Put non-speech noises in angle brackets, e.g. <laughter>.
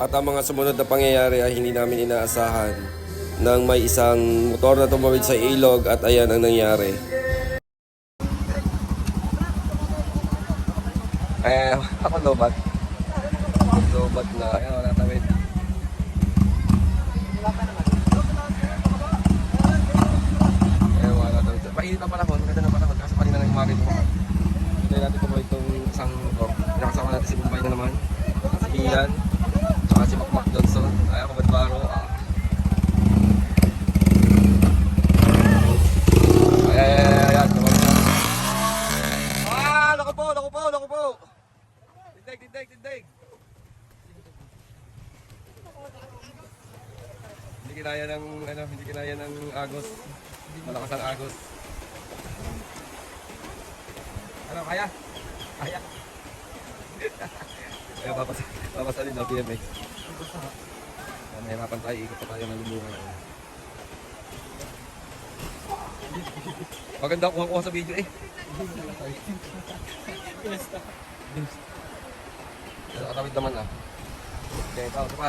At ang mga sumunod na pangyayari ay hindi namin inaasahan nang may isang motor na tumawid sa ilog at ayan ang nangyari. Eh, <laughs> ako lobat. Lobat na. Ayan, wala tawid. Eh, wala tawid. Painit ang panahon. Ganda ng panahon. Kasi kanina nang umaga ito. Hintayin natin kumuha itong isang motor. Pinakasama natin si Bombay na naman. Si Ian. Tsaka si Macmac Johnson. Ay, ako Badbaro. Ah. Ay, ay, ay, ay, ay. Tumawid na. Ah, naku po, naku po, naku po. Tindig, tindig. Hindi kinaya ng, ano, hindi kinaya ng agos. Malakas ang agos. Ano, kaya? Kaya? <laughs> Kaya papas papasalin daw PMX. Kaya mahirapan tayo, ikot pa tayo ng lubungan. Maganda kuha kuha sa video eh. Nakatawid naman ah. Okay, ikaw, ito.